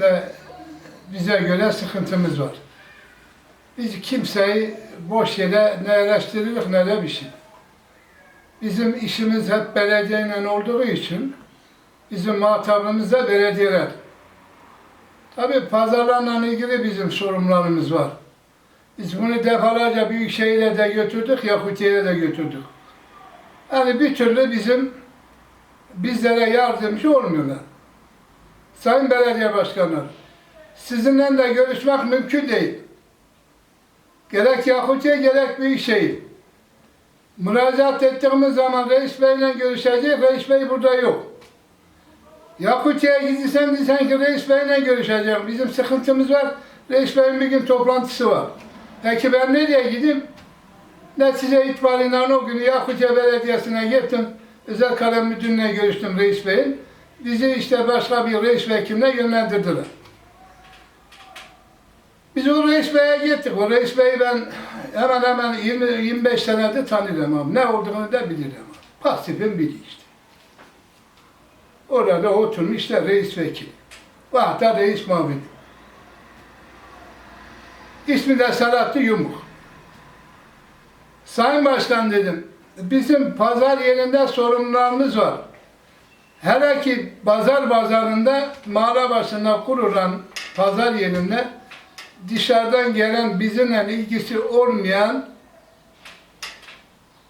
de bize göre sıkıntımız var. Biz kimseyi boş yere ne eleştiririk ne de bir şey. Bizim işimiz hep belediyeyle olduğu için bizim muhatabımız da belediyeler. Tabii pazarlarla ilgili bizim sorunlarımız var. Biz bunu defalarca Büyükşehir'e de götürdük, Yakutiye'ye de götürdük. Yani bir türlü bizim bizlere yardımcı olmuyorlar. Sayın Belediye Başkanları, sizinle de görüşmek mümkün değil. Gerek Yakutiye gerek Büyükşehir. Müracaat ettiğimiz zaman Reis Bey'le görüşeceğiz, Reis Bey burada yok. Yakutiye'ye gidilsen desen ki Reis Bey'le görüşeceğim. Bizim sıkıntımız var. Reis Bey'in bir gün toplantısı var. Peki ben nereye gideyim? Netice itibariyle o günü Yakutiye Belediyesi'ne gittim. Özel kalem müdürüne görüştüm Reis Bey'in. Bizi işte başka bir reis vekiline yönlendirdiler. Biz o reis beye gittik. O reis beyi ben hemen hemen 20-25 senedir tanırım ama ne olduğunu da bilirim. Pasifin biri işte. Orada oturmuş işte reis vekili. Vahda reis muavini. İsmi de Selahattin Yumruk. Sayın Başkan dedim, bizim pazar yerinde sorunlarımız var. Hele ki pazar pazarında mağara başına kurulan pazar yerinde dışarıdan gelen bizimle ilgisi olmayan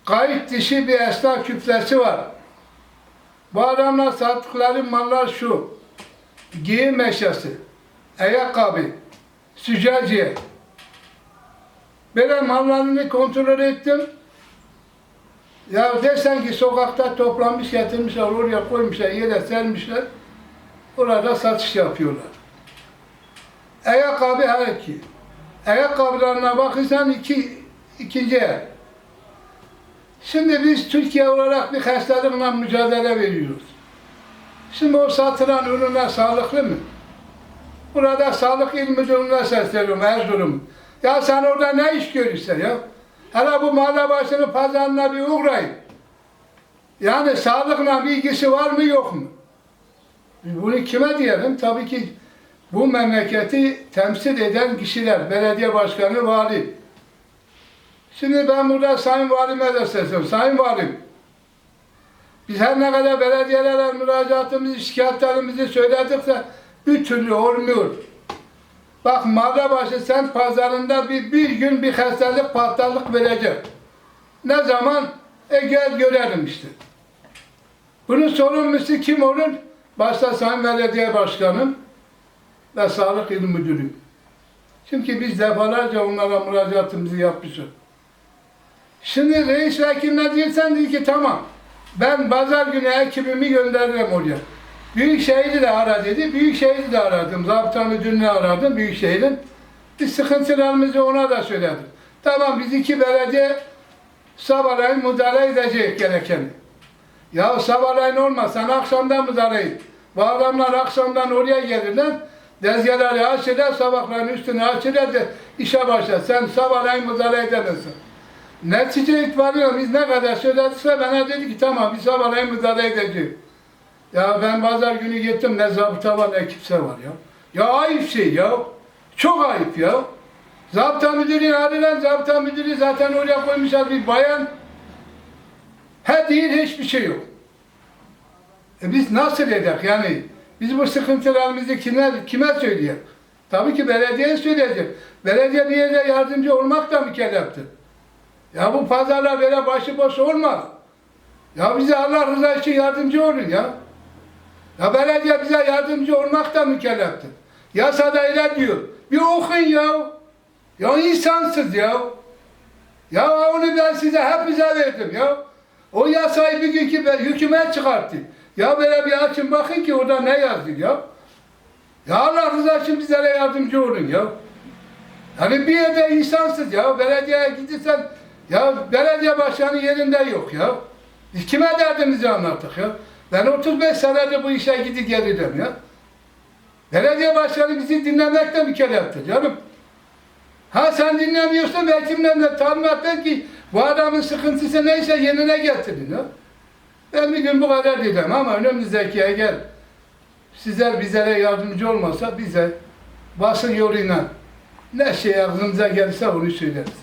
kayıt dışı bir esnaf kütlesi var. Bu adamlar sattıkları mallar şu. Giyim eşyası, ayakkabı, sücaciye. Böyle mallarını kontrol ettim. Ya desen ki sokakta toplanmış getirmişler, oraya koymuşlar, yere sermişler. Orada satış yapıyorlar. Ayakkabı her iki. Ayakkabılarına bakırsan iki, ikinci el. Şimdi biz Türkiye olarak bir hastalıkla mücadele veriyoruz. Şimdi o satılan ürünler sağlıklı mı? Burada sağlık il müdürlüğüne sesleniyorum Erzurum. Ya sen orada ne iş görürsen ya? Hele bu mahalle pazarına bir uğrayın. Yani sağlıkla bir ilgisi var mı yok mu? Bunu kime diyelim? Tabii ki bu memleketi temsil eden kişiler, belediye başkanı, vali. Şimdi ben burada Sayın Valime de sesleniyorum. Sayın Valim, biz her ne kadar belediyelere müracaatımızı, şikayetlerimizi söyledik de bir türlü olmuyor. Bak Mağarabaşı sen pazarında bir, bir gün bir hastalık patlalık verecek. Ne zaman? E gel görelim işte. Bunun sorumlusu kim olur? Başta Sayın Belediye Başkanım ve Sağlık İl Müdürü. Çünkü biz defalarca onlara müracaatımızı yapmışız. Şimdi reis vekiline diyorsan diyor ki tamam ben pazar günü ekibimi gönderirim oraya. Büyükşehir'i de ara dedi. Büyükşehir'i de aradım. Zabıta müdürünü aradım Büyükşehir'in. Bir sıkıntılarımızı ona da söyledim. Tamam biz iki belediye sabahleyin müdahale edecek gereken. Ya sabahleyin olmaz. Sen akşamdan müdahale et. Bu adamlar akşamdan oraya gelirler. Dezgeleri açırlar, sabahleyin üstünü açırlar de işe başlar. Sen sabahleyin müdahale edemezsin. Netice itibariyle biz ne kadar söyledikse bana dedi ki tamam biz sabahleyin müdahale edeceğiz. Ya ben pazar günü gittim ne zabıta var ne kimse var ya. Ya ayıp şey ya. Çok ayıp ya. Zabıta müdürü arılan zabıta müdürü zaten oraya koymuşlar bir bayan. He değil hiçbir şey yok. E biz nasıl edek yani? Biz bu sıkıntılarımızı kime, kime söyleyek? Tabii ki belediyeye söyleyecek. Belediye bir yere yardımcı olmak da mükelleftir. Ya bu pazarlar böyle başıboş olmaz. Ya bize Allah rızası için yardımcı olun ya. Ya belediye bize yardımcı olmak da mükelleftir. Yasada öyle diyor. Bir okuyun ya. Ya insansız ya. Ya onu ben size hepinize verdim ya. O yasayı bir günkü ben hükümet çıkarttı. Ya böyle bir açın bakın ki orada ne yazıyor ya. Ya Allah rızası için bizlere yardımcı olun ya. Yani bir yerde insansız ya. Belediyeye gidersen ya belediye başkanı yerinde yok ya. Kime derdimizi anlattık ya. Ben 35 senedir bu işe gidip gelirim ya. Belediye başkanı bizi dinlemekle mükelleftir canım. Ha sen dinlemiyorsan vekimden de talimat ki bu adamın sıkıntısı neyse yerine getirin ya. Ben bir gün bu kadar dedim ama önümüzdeki eğer sizler bizlere yardımcı olmasa bize basın yoluyla ne şey aklınıza gelirse onu söyleriz.